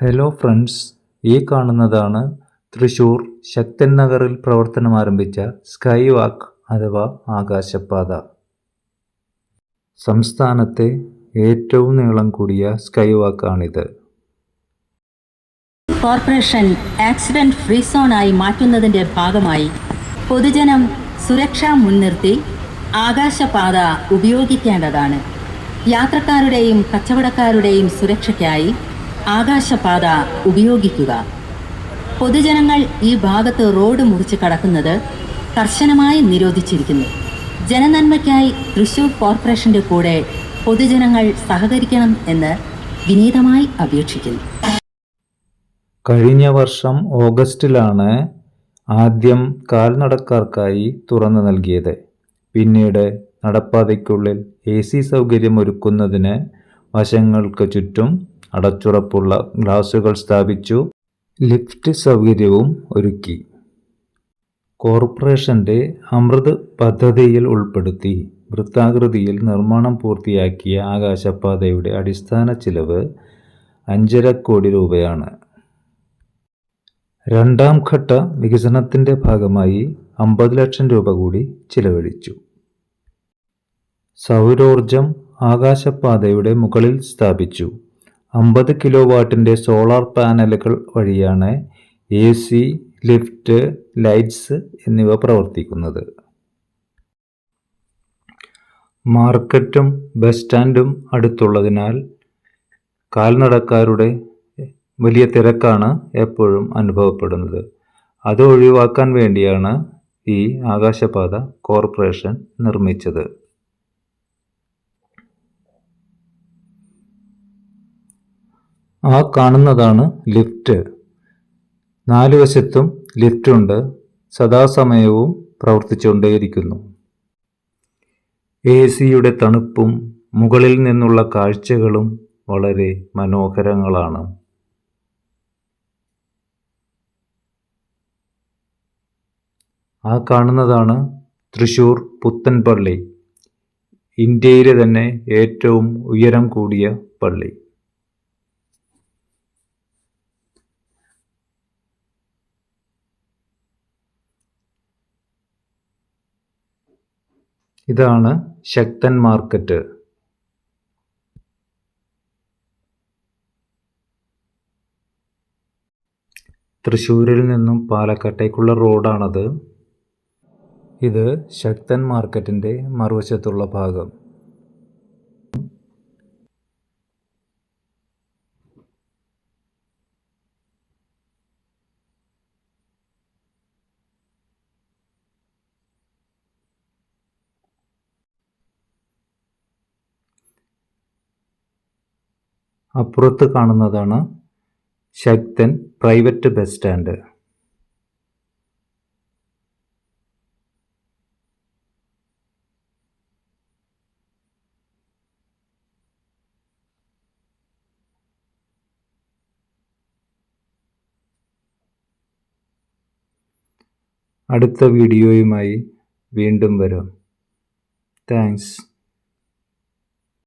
Hello friends ഈ കാണുന്നതാണ് തൃശൂർ ശക്തൻ നഗറിൽ പ്രവർത്തനം ആരംഭിച്ച സ്കൈ വാക്ക് അഥവാ ആകാശപാത. സംസ്ഥാനത്തെ ഏറ്റവും നീളം കൂടിയ സ്കൈ വാക്കാണിത് കോർപ്പറേഷൻ ആക്സിഡന്റ് ഫ്രീ സോണായി മാറ്റുന്നതിന്റെ ഭാഗമായി പൊതുജനം സുരക്ഷ മുൻനിർത്തി ആകാശപാത ഉപയോഗിക്കേണ്ടതാണ്. യാത്രക്കാരുടെയും കച്ചവടക്കാരുടെയും സുരക്ഷയ്ക്കായി ആകാശപാത ഉപയോഗിക്കുക. പൊതുജനങ്ങൾ ഈ ഭാഗത്ത് റോഡ് മുറിച്ച് കടക്കുന്നത് കർശനമായി നിരോധിച്ചിരിക്കുന്നു. ജനനന്മയ്ക്കായി തൃശൂർ കോർപ്പറേഷന്റെ കൂടെ പൊതുജനങ്ങൾ സഹകരിക്കണം എന്ന് വിനീതമായി അപേക്ഷിക്കുന്നു. കഴിഞ്ഞ വർഷം ഓഗസ്റ്റിലാണ് ആദ്യം കാൽനടക്കാർക്കായി തുറന്നു നൽകിയത്. പിന്നീട് നടപ്പാതയ്ക്കുള്ളിൽ എ സി സൗകര്യമൊരുക്കുന്നതിന് വശങ്ങൾക്ക് ചുറ്റും അടച്ചുറപ്പുള്ള ഗ്ലാസുകൾ സ്ഥാപിച്ചു. ലിഫ്റ്റ് സൗകര്യവും ഒരുക്കി. കോർപ്പറേഷന്റെ അമൃത് പദ്ധതിയിൽ ഉൾപ്പെടുത്തി വൃത്താകൃതിയിൽ നിർമ്മാണം പൂർത്തിയാക്കിയ ആകാശപാതയുടെ അടിസ്ഥാന ചിലവ് അഞ്ചര കോടി രൂപയാണ്. രണ്ടാം ഘട്ട വികസനത്തിന്റെ ഭാഗമായി അമ്പത് ലക്ഷം രൂപ കൂടി ചിലവഴിച്ചു. സൗരോർജം ആകാശപാതയുടെ മുകളിൽ സ്ഥാപിച്ചു. അമ്പത് കിലോ വാട്ടിന്റെ സോളാർ പാനലുകൾ വഴിയാണ് എ സി ലിഫ്റ്റ് ലൈറ്റ്സ് എന്നിവ പ്രവർത്തിക്കുന്നത്. മാർക്കറ്റും ബസ് സ്റ്റാൻഡും അടുത്തുള്ളതിനാൽ കാൽനടക്കാരുടെ വലിയ തിരക്കാണ് എപ്പോഴും അനുഭവപ്പെടുന്നത്. അത് ഒഴിവാക്കാൻ വേണ്ടിയാണ് ഈ ആകാശപാത കോർപ്പറേഷൻ നിർമ്മിച്ചത്. ആ കാണുന്നതാണ് ലിഫ്റ്റ്. നാല് വശത്തും ലിഫ്റ്റുണ്ട് സദാസമയവും പ്രവർത്തിച്ചുകൊണ്ടേയിരിക്കുന്നു. എ സിയുടെ തണുപ്പും മുകളിൽ നിന്നുള്ള കാഴ്ചകളും വളരെ മനോഹരങ്ങളാണ്. ആ കാണുന്നതാണ് തൃശൂർ പുത്തൻപള്ളി. ഇന്ത്യയിലെ തന്നെ ഏറ്റവും ഉയരം കൂടിയ പള്ളി. ഇതാണ് ശക്തൻ മാർക്കറ്റ്. തൃശ്ശൂരിൽ നിന്നും പാലക്കാട്ടേക്കുള്ള റോഡാണത്. ഇത് ശക്തൻ മാർക്കറ്റിന്റെ മറുവശത്തുള്ള ഭാഗം. അപ്പുറത്ത് കാണുന്നതാണ് ശക്തൻ പ്രൈവറ്റ് ബസ് സ്റ്റാൻഡ്. അടുത്ത വീഡിയോയുമായി വീണ്ടും വരാം. താങ്ക്സ്.